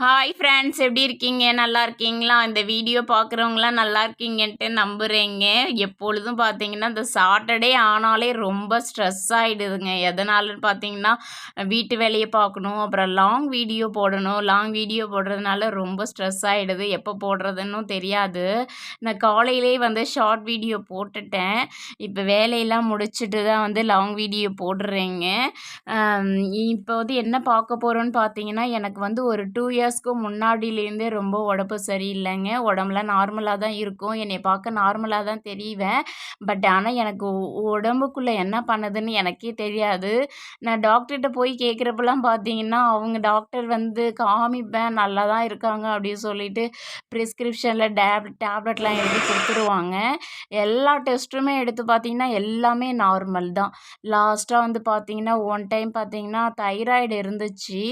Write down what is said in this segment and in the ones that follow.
Hi friends எப்படி இருக்கீங்க? நல்லா இருக்கீங்களா? இந்த வீடியோ பார்க்குறவங்களாம் நல்லா இருக்கீங்கன்ட்டு நம்புகிறேங்க எப்பொழுதும் பார்த்தீங்கன்னா இந்த சாட்டர்டே ஆனாலே ரொம்ப ஸ்ட்ரெஸ் ஆகிடுதுங்க எதனாலன்னு பார்த்தீங்கன்னா வீட்டு வேலையை பார்க்கணும் அப்புறம் லாங் வீடியோ போடணும். லாங் வீடியோ போடுறதுனால ரொம்ப ஸ்ட்ரெஸ் ஆகிடுது எப்போ போடுறதுன்னு தெரியாது. நான் காலையிலே வந்து ஷார்ட் வீடியோ போட்டுட்டேன். இப்போ வேலையெல்லாம் முடிச்சுட்டு தான் வந்து லாங் வீடியோ போடுறேங்க. இப்போ வந்து என்ன பார்க்க போகிறோன்னு பார்த்தீங்கன்னா எனக்கு வந்து ஒரு டூ இயர் இயர்ஸ்க்கு முன்னாடியிலேருந்தே ரொம்ப உடம்பு சரியில்லைங்க. உடம்புலாம் நார்மலாக தான் இருக்கும். என்னை பார்க்க நார்மலாக தான் தெரிவேன். பட் ஆனால் எனக்கு உடம்புக்குள்ளே என்ன பண்ணுதுன்னு எனக்கே தெரியாது. நான் டாக்டர்கிட்ட போய் கேட்குறப்பெல்லாம் பார்த்தீங்கன்னா அவங்க டாக்டர் வந்து காமிப்பேன் நல்லா தான் இருக்காங்க அப்படின்னு சொல்லிட்டு ப்ரிஸ்கிரிப்ஷனில் டேப் டேப்லெட்லாம் எழுதி கொடுத்துருவாங்க. எல்லா டெஸ்ட்டுமே எடுத்து பார்த்தீங்கன்னா எல்லாமே நார்மல் தான். லாஸ்ட்டாக வந்து பார்த்தீங்கன்னா ஒன் டைம் பார்த்தீங்கன்னா தைராய்டு இருந்துச்சு.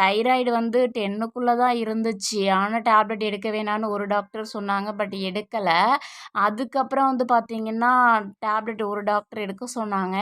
தைராய்டு வந்து டென் எனக்குள்ளே தான் இருந்துச்சு. ஆனால் டேப்லெட் எடுக்க வேணான்னு ஒரு டாக்டர் சொன்னாங்க பட் எடுக்கலை. அதுக்கப்புறம் வந்து பார்த்திங்கன்னா டேப்லெட் ஒரு டாக்டர் எடுக்க சொன்னாங்க.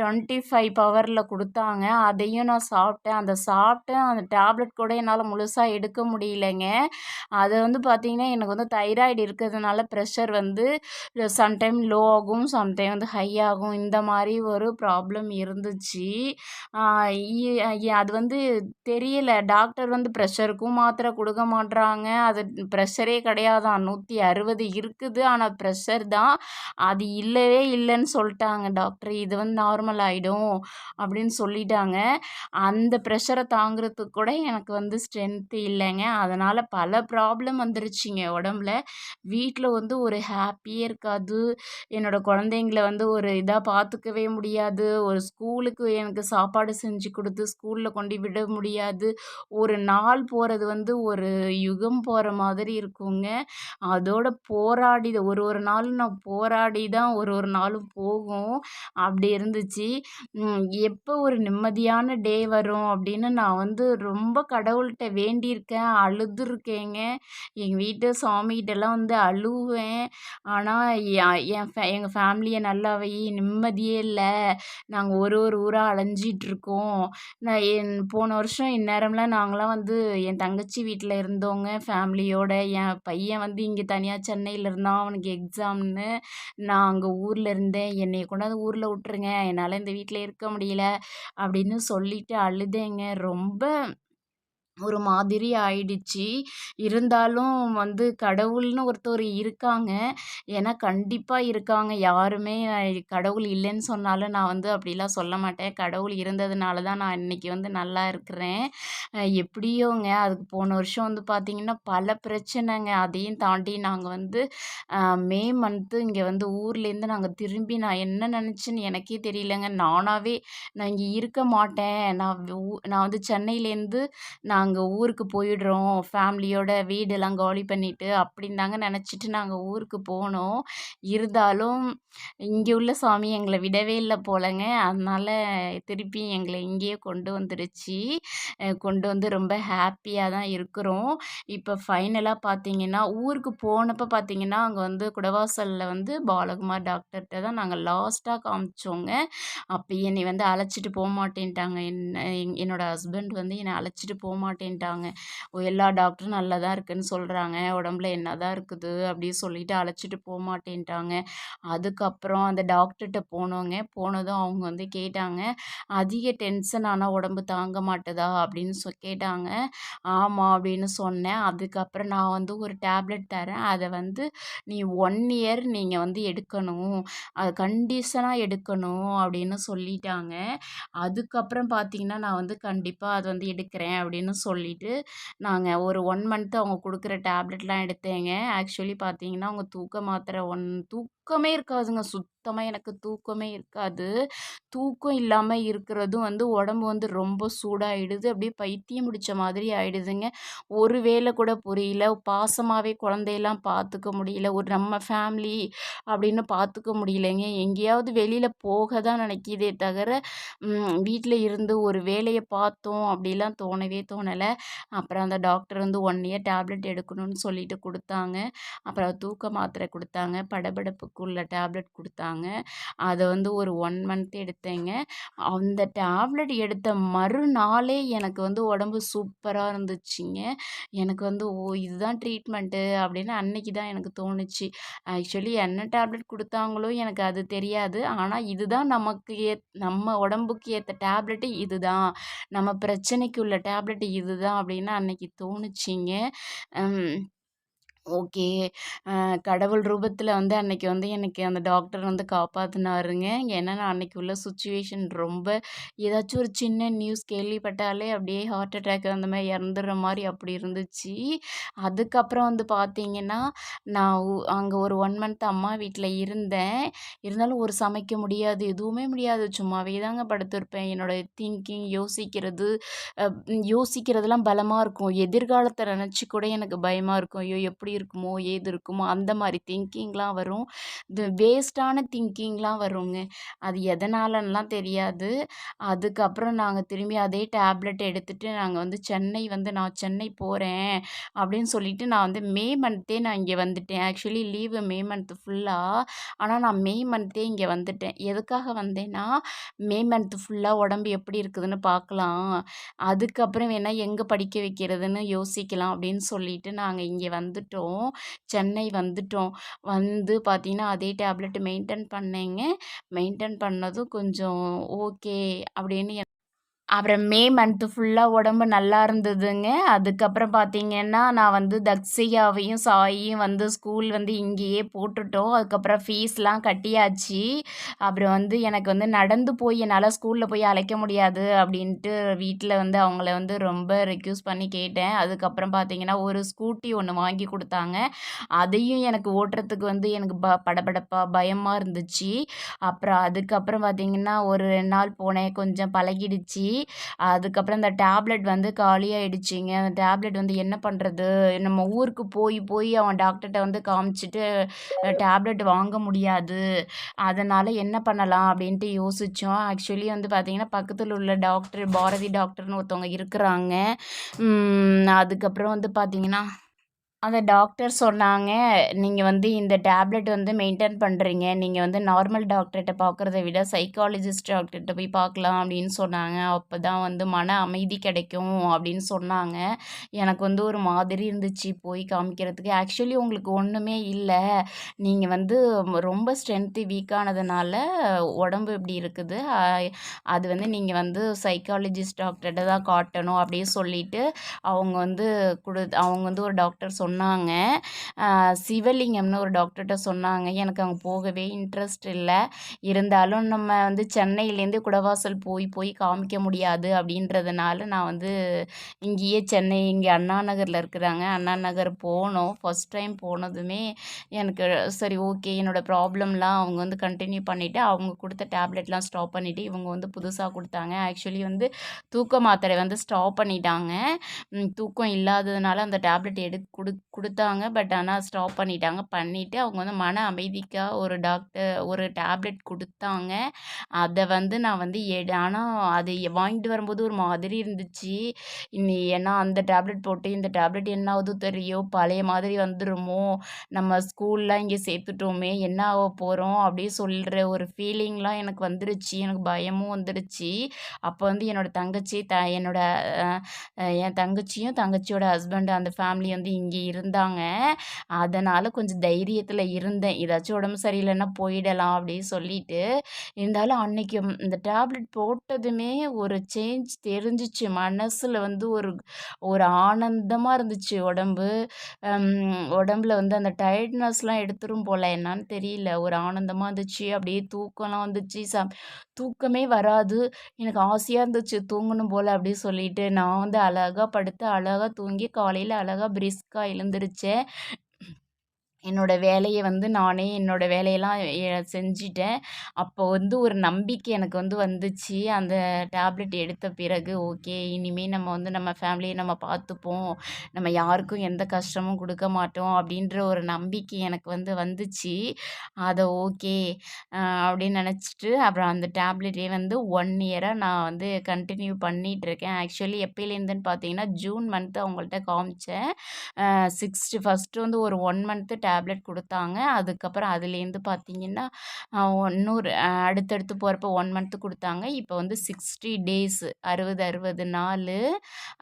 டுவெண்ட்டி ஃபைவ் பவரில் கொடுத்தாங்க. அதையும் நான் சாப்பிட்டேன். அந்த சாப்பிட்டேன் அந்த டேப்லெட் கூட என்னால் முழுசாக எடுக்க முடியலைங்க. அது வந்து பார்த்திங்கன்னா எனக்கு வந்து தைராய்டு இருக்கிறதுனால ப்ரெஷர் வந்து சம்டைம் லோ ஆகும் சம்டைம் வந்து ஹை ஆகும். இந்த மாதிரி ஒரு ப்ராப்ளம் இருந்துச்சு. அது வந்து தெரியல. டாக்டர் வந்து ப்ரெஷருக்கும் மாத்திரை கொடுக்க மாட்றாங்க. அது ப்ரெஷரே கிடையாதான் நூற்றி அறுபது இருக்குது. ஆனால் ப்ரெஷர் தான். அது இல்லவே இல்லைன்னு சொல்லிட்டாங்க. டாக்டர் இது வந்து நார்மல் ஆகிடும் அப்படின்னு சொல்லிட்டாங்க. அந்த ப்ரெஷரை தாங்கிறதுக்கு கூட எனக்கு வந்து ஸ்ட்ரென்த்து இல்லைங்க. அதனால் பல ப்ராப்ளம் வந்துருச்சுங்க உடம்புல. வீட்டில் வந்து ஒரு ஹாப்பியே இருக்காது. என்னோடய குழந்தைங்கள வந்து ஒரு இதாக பார்த்துக்கவே முடியாது. ஒரு ஸ்கூலுக்கு எனக்கு சாப்பாடு செஞ்சு கொடுத்து ஸ்கூலில் கொண்டு விட முடியாது. ஒரு நான் நாள் போகிறது வந்து ஒரு யுகம் போகிற மாதிரி இருக்குங்க. அதோட போராடி ஒரு ஒரு நாளும் நான் போராடி தான் ஒரு ஒரு நாளும் போகும். அப்படி இருந்துச்சு. எப்போ ஒரு நிம்மதியான டே வரும் அப்படின்னு நான் வந்து ரொம்ப கடவுள்கிட்ட வேண்டியிருக்கேன் அழுதுருக்கேங்க. எங்கள் வீட்டு சாமிகிட்டலாம் வந்து அழுவேன். ஆனால் என் ஃபே எங்கள் ஃபேமிலியை நல்லா வை நிம்மதியே இல்லை. நாங்கள் ஒரு ஒரு ஊராக அலைஞ்சிட்ருக்கோம். நான் என் போன வருஷம் இந்நேரம்லாம் நாங்களாம் வந்து என் தங்கச்சி வீட்டில் இருந்தவங்க ஃபேமிலியோட என் பையன் வந்து இங்கே தனியாக சென்னையில் இருந்தான் அவனுக்கு எக்ஸாம்னு. நான் அங்கே ஊரில் இருந்தேன். என்னை கொண்டாந்து ஊரில் விட்ருங்க என்னால் இந்த வீட்டில் இருக்க முடியல. அப்படின்னு சொல்லிட்டு அழுதேங்க. ரொம்ப ஒரு மாதிரி ஆயிடுச்சு. இருந்தாலும் வந்து கடவுள்னு ஒருத்தர் இருக்காங்க. ஏன்னா கண்டிப்பாக இருக்காங்க. யாருமே கடவுள் இல்லைன்னு சொன்னாலும் நான் வந்து அப்படிலாம் சொல்ல மாட்டேன். கடவுள் இருந்ததுனால தான் நான் இன்றைக்கி வந்து நல்லா இருக்கிறேன். எப்படியோங்க? அதுக்கு போன வருஷம் வந்து பார்த்திங்கன்னா பல பிரச்சனைங்க. அதையும் தாண்டி நாங்கள் வந்து மே மந்த்து இங்கே வந்து ஊர்லேருந்து நாங்கள் திரும்பி நான் என்ன நினச்சேன்னு எனக்கே தெரியலங்க. நானாகவே நான் இங்கே இருக்க மாட்டேன். நான் நான் வந்து சென்னையிலேருந்து நான் நாங்கள் ஊருக்கு போயிடுறோம். ஃபேமிலியோட வீடெல்லாம் காலி பண்ணிவிட்டு அப்படின்னு தாங்க நினச்சிட்டு நாங்கள் ஊருக்கு போனோம். இருந்தாலும் இங்கே உள்ள சாமி எங்களை விடவே இல்லை போலங்க. அதனால் திருப்பி எங்களை இங்கேயே கொண்டு வந்துடுச்சு கொண்டு வந்து ரொம்ப ஹாப்பியாக தான் இருக்கிறோம். இப்போ ஃபைனலாக பார்த்தீங்கன்னா ஊருக்கு போனப்போ பார்த்தீங்கன்னா அங்கே வந்து குடவாசலில் வந்து பாலகுமார் டாக்டர்கிட்ட தான் நாங்கள் லாஸ்ட்டாக காமிச்சோங்க. அப்போ என்னை வந்து அழைச்சிட்டு போக மாட்டேன்ட்டாங்க. என்ன என்னோடய ஹஸ்பண்ட் வந்து என்னை அழைச்சிட்டு போக மாட்டேன்ட்டாங்க. எல்லா டாக்டரும் நல்லா தான் இருக்குதுன்னு சொல்கிறாங்க உடம்புல என்ன தான் இருக்குது அப்படின்னு சொல்லிட்டு அழைச்சிட்டு போக மாட்டேன்ட்டாங்க. அதுக்கப்புறம் அந்த டாக்டர்கிட்ட போனோங்க. போனதும் அவங்க வந்து கேட்டாங்க அதிக டென்ஷன் ஆனால் உடம்பு தாங்க மாட்டுதா? அப்படின்னு சொ கேட்டாங்க. ஆமாம் அப்படின்னு சொன்னேன். அதுக்கப்புறம் நான் வந்து ஒரு டேப்லெட் தரேன். அதை வந்து நீ ஒன் இயர் நீங்கள் வந்து எடுக்கணும். அது கண்டிஷனாக எடுக்கணும் அப்படின்னு சொல்லிட்டாங்க. அதுக்கப்புறம் பார்த்தீங்கன்னா நான் வந்து கண்டிப்பாக அது வந்து எடுக்கிறேன் அப்படின்னு சொல்லிட்டு நாங்கள் ஒரு ஒன் மந்த்து அவங்க கொடுக்குற டேப்லெட்லாம் எடுத்தேங்க. ஆக்சுவலி பார்த்தீங்கன்னா அவங்க தூக்க மாத்திரை ஒன் தூக்கமே இருக்காதுங்க. சுத் சுத்தமாக எனக்கு தூக்கமே இருக்காது. தூக்கம் இல்லாமல் இருக்கிறதும் வந்து உடம்பு வந்து ரொம்ப சூடாகிடுது அப்படியே பைத்தியம் பிடிச்ச மாதிரி ஆகிடுதுங்க ஒரு வேலை கூட புரியல. பாசமாகவே குழந்தையெல்லாம் பார்த்துக்க முடியல. ஒரு நம்ம ஃபேமிலி அப்படின்னு பார்த்துக்க முடியலைங்க. எங்கேயாவது வெளியில் போக தான் நினைக்கிதே தவிர வீட்டில் இருந்து ஒரு வேலையை பார்த்தோம் அப்படிலாம் தோணவே தோணலை. அப்புறம் அந்த டாக்டர் வந்து ஒன் இயர் டேப்லெட் எடுக்கணும்னு சொல்லிட்டு கொடுத்தாங்க. அப்புறம் தூக்க மாத்திரை கொடுத்தாங்க. படபடப்புக்குள்ள டேப்லெட் கொடுத்தாங்க. குடுத்தாங்க. அதை வந்து ஒரு ஒன் மந்த் எடுத்தேங்க. அந்த டேப்லெட் எடுத்த மறுநாளே எனக்கு வந்து உடம்பு சூப்பராக இருந்துச்சுங்க. எனக்கு வந்து, "ஓ! இதுதான் ட்ரீட்மெண்ட்டு" அப்படின்னு அன்னைக்கு தான் எனக்கு தோணுச்சு. ஆக்சுவலி என்ன டேப்லெட் கொடுத்தாங்களோ எனக்கு அது தெரியாது. ஆனால் இதுதான் நமக்கு ஏத் நம்ம உடம்புக்கு ஏற்ற டேப்லெட்டு இதுதான். நம்ம பிரச்சனைக்கு உள்ள டேப்லெட் இதுதான் அப்படின்னு அன்னைக்கு தோணுச்சிங்க ஓகே. கடவுள் ரூபத்தில் வந்து அன்னைக்கு வந்து எனக்கு அந்த டாக்டர் வந்து காப்பாற்றினாருங்க ஏன்னா, நான் அன்னைக்கு உள்ள சுச்சுவேஷன் ரொம்ப ஏதாச்சும் ஒரு சின்ன நியூஸ் கேள்விப்பட்டாலே அப்படியே ஹார்ட் அட்டாக் அந்த மாதிரி இறந்துடுற மாதிரி அப்படி இருந்துச்சு. அதுக்கப்புறம் வந்து பார்த்தீங்கன்னா, நான் அங்கே ஒரு ஒன் மந்த் அம்மா வீட்டில் இருந்தேன். இருந்தாலும் ஒரு சமைக்க முடியாது, எதுவுமே முடியாது. சும்மாவே தாங்க படுத்திருப்பேன். என்னோட திங்கிங் யோசிக்கிறது, யோசிக்கிறதுலாம் யோசிக்கிறதெல்லாம் இருக்கும். எதிர்காலத்தை நினச்சி கூட எனக்கு பயமாக இருக்கும். ஐயோ! எப்படி இருக்குமோ? ஏது இருக்குமோ? அந்த மாதிரி திங்கிங்லாம் வரும். இது வேஸ்ட்டான திங்கிங்லாம் வருங்க. அது எதனாலன்லாம் தெரியாது. அதுக்கப்புறம் நாங்கள் திரும்பி அதே டேப்லெட் எடுத்துட்டு நாங்கள் வந்து சென்னை வந்து நான் சென்னை போகிறேன் அப்படின்னு சொல்லிட்டு நான் வந்து மே மந்த்தே நான் இங்கே வந்துட்டேன். ஆக்சுவலி லீவு மே மந்த் ஃபுல்லாக ஆனால் நான் மே மந்த்தே இங்கே வந்துட்டேன். எதுக்காக வந்தேன்னா, மே மந்த் ஃபுல்லாக உடம்பு எப்படி இருக்குதுன்னு பார்க்கலாம். அதுக்கப்புறம் வேணால் எங்கே படிக்க வைக்கிறதுன்னு யோசிக்கலாம் அப்படின்னு சொல்லிட்டு நாங்கள் இங்கே வந்துட்டோம். சென்னை வந்துட்டோம். வந்து பார்த்தீங்கன்னா, அதே டேப்லெட் மெயின்டெயின் பண்ணேங்க. மெயின்டைன் பண்ணதும் கொஞ்சம் ஓகே அப்படின்னு அப்புறம் மே மந்த்து ஃபுல்லாக உடம்பு நல்லா இருந்ததுங்க. அதுக்கப்புறம் பார்த்தீங்கன்னா, நான் வந்து தக்ஷிகாவையும் சாயையும் வந்து ஸ்கூல் வந்து இங்கேயே போட்டுட்டோம். அதுக்கப்புறம் ஃபீஸ்லாம் கட்டியாச்சு. அப்புறம் வந்து எனக்கு வந்து நடந்து போய் என்னால் ஸ்கூலில் போய் அழைக்க முடியாது அப்படின்ட்டு வீட்டில் வந்து அவங்கள வந்து ரொம்ப ரெக்யூஸ் பண்ணி கேட்டேன். அதுக்கப்புறம் பார்த்தீங்கன்னா, ஒரு ஸ்கூட்டி ஒன்று வாங்கி கொடுத்தாங்க அதையும் எனக்கு ஓட்டுறதுக்கு வந்து எனக்கு ப படபடப்பா பயமாக இருந்துச்சு. அப்புறம் அதுக்கப்புறம் பார்த்தீங்கன்னா, ஒரு ரெண்டு நாள் போனேன். கொஞ்சம் பழகிடுச்சு. அதுக்கப்புறம் இந்த டேப்லெட் வந்து காலியாகிடுச்சிங்க அந்த டேப்லெட் வந்து என்ன பண்ணுறது நம்ம ஊருக்கு போய் போய் அவன் டாக்டர்கிட்ட வந்து காமிச்சிட்டு டேப்லெட் வாங்க முடியாது. அதனால் என்ன பண்ணலாம் அப்படின்ட்டு யோசித்தோம் ஆக்சுவலி வந்து பார்த்தீங்கன்னா, பக்கத்தில் உள்ள டாக்டர் பாரதி டாக்டர்னு ஒருத்தவங்க இருக்கிறாங்க. அதுக்கப்புறம் வந்து பார்த்தீங்கன்னா அந்த டாக்டர் சொன்னாங்க, நீங்கள் வந்து இந்த டேப்லெட் வந்து மெயின்டைன் பண்ணுறீங்க நீங்கள் வந்து நார்மல் டாக்டர்கிட்ட பார்க்குறத விட சைக்காலஜிஸ்ட் டாக்டர்கிட்ட போய் பார்க்கலாம்" அப்படின்னு சொன்னாங்க. அப்போ தான் வந்து மன அமைதி கிடைக்கும் அப்படின்னு சொன்னாங்க. எனக்கு வந்து ஒரு மாதிரி இருந்துச்சு போய் காமிக்கிறதுக்கு. ஆக்சுவலி உங்களுக்கு ஒன்றுமே இல்லை நீங்கள் வந்து ரொம்ப ஸ்ட்ரென்த்து வீக்கானதுனால உடம்பு இப்படி இருக்குது. அது வந்து நீங்கள் வந்து சைக்காலஜிஸ்ட் டாக்டர்கிட்ட தான் காட்டணும் அப்படின்னு சொல்லிட்டு, அவங்க வந்து கொடு அவங்க வந்து ஒரு டாக்டர் சொன்னாங்க. சொன்னாங்க சிவலிங்கம்னு ஒரு டாக்டர்கிட்ட சொன்னாங்க. எனக்கு அங்கே போகவே இன்ட்ரெஸ்ட் இல்லை இருந்தாலும் நம்ம வந்து சென்னையிலேருந்து குடவாசல் போய் போய் காமிக்க முடியாது அப்படின்றதுனால நான் வந்து இங்கேயே சென்னை இங்கே அண்ணா நகரில் இருக்கிறாங்க. அண்ணா நகர் போனோம். ஃபஸ்ட் டைம் போனதுமே எனக்கு சரி ஓகே என்னோட ப்ராப்ளம்லாம் அவங்க வந்து கண்டினியூ பண்ணிவிட்டு அவங்க கொடுத்த டேப்லெட்லாம் ஸ்டாப் பண்ணிவிட்டு இவங்க வந்து புதுசாக கொடுத்தாங்க ஆக்சுவலி வந்து தூக்க மாத்திரை வந்து ஸ்டாப் பண்ணிட்டாங்க. தூக்கம் இல்லாததுனால அந்த டேப்லெட் எடு கொடு கொடுத்தாங்க பட் ஆனால் ஸ்டாப் பண்ணிட்டாங்க. பண்ணிவிட்டு அவங்க வந்து மன அமைதிக்காக ஒரு டாக்டர் ஒரு டேப்லெட் கொடுத்தாங்க அதை வந்து நான் வந்து எடு ஆனால் அது வாங்கிட்டு வரும்போது ஒரு மாதிரி இருந்துச்சு. இனி ஏன்னா அந்த டேப்லெட் போட்டு இந்த டேப்லெட் என்ன ஆகுதோ தெரியும். பழைய மாதிரி வந்துடுமோ நம்ம ஸ்கூல்லாம் இங்கே சேர்த்துட்டோமே! என்ன ஆக போகிறோம் அப்படியே சொல்கிற ஒரு ஃபீலிங்லாம் எனக்கு வந்துருச்சு. எனக்கு பயமும் வந்துருச்சு. அப்போ வந்து என்னோட தங்கச்சி, த என்னோட என் தங்கச்சியும், தங்கச்சியோட ஹஸ்பண்ட் அந்த ஃபேமிலி வந்து இங்கே இருந்தாங்க. அதனால் கொஞ்சம் தைரியத்தில் இருந்தேன். ஏதாச்சும் உடம்பு சரியில்லைன்னா போயிடலாம் அப்படின்னு சொல்லிட்டு. இருந்தாலும் அன்னைக்கு இந்த டேப்லெட் போட்டதுமே ஒரு சேஞ்ச் தெரிஞ்சுச்சு. மனசில் வந்து ஒரு ஒரு ஆனந்தமாக இருந்துச்சு உடம்பு. உடம்புல வந்து அந்த டயர்ட்னஸ்லாம் எடுத்துரும் போல என்னான்னு தெரியல. ஒரு ஆனந்தமாக இருந்துச்சு. அப்படியே தூக்கம்லாம் வந்துச்சு. ச தூக்கமே வராது. எனக்கு ஆசையாக இருந்துச்சு தூங்கணும் போல் அப்படின்னு சொல்லிட்டு. நான் வந்து அழகாக படுத்து, அழகாக தூங்கி காலையில் அழகாக பிரிஸ்காக எழுந்திரிச்சேன். என்னோட வேலையை வந்து நானே என்னோட வேலையெல்லாம் எ செஞ்சுட்டேன். அப்போ வந்து ஒரு நம்பிக்கை எனக்கு வந்து வந்துச்சு. அந்த டேப்லெட் எடுத்த பிறகு, ஓகே இனிமேல் நம்ம வந்து நம்ம ஃபேமிலியை நம்ம பார்த்துப்போம். நம்ம யாருக்கும் எந்த கஷ்டமும் கொடுக்க மாட்டோம் அப்படின்ற ஒரு நம்பிக்கை எனக்கு வந்து வந்துச்சு. அதை ஓகே அப்படின்னு நினச்சிட்டு அப்புறம் அந்த டேப்லெட்டே வந்து ஒன் இயராக நான் வந்து கண்டினியூ பண்ணிகிட்ருக்கேன் ஆக்சுவலி எப்போலேருந்துன்னு பார்த்தீங்கன்னா, ஜூன் மந்த்து அவங்கள்ட்ட காமிச்சேன். சிக்ஸ்த்து ஃபஸ்ட்டு வந்து ஒரு ஒன் மந்த்து டேப்லெட் கொடுத்தாங்க அதுக்கப்புறம் அதுலேருந்து பார்த்தீங்கன்னா, அ இன்னொரு அடுத்தடுத்து போகிறப்ப ஒன் மந்த்து கொடுத்தாங்க இப்போ வந்து 60 டேஸ் அறுபது அறுபது நாள்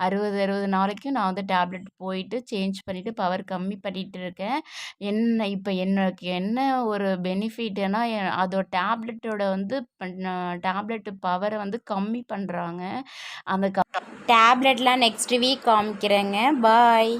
அறுபது அறுபது நாளைக்கும் நான் வந்து டேப்லெட் போயிட்டு சேஞ்ச் பண்ணிவிட்டு பவர் கம்மி பண்ணிகிட்டு இருக்கேன். என்ன இப்போ எனக்கு என்ன ஒரு பெனிஃபிட்டுன்னா, அதோட டேப்லெட்டோட வந்து பண்ண டேப்லெட் பவரை வந்து கம்மி பண்ணுறாங்க அந்த க டேப்லெட்லாம் நெக்ஸ்ட் வீக் காமிக்கிறேங்க. பாய்.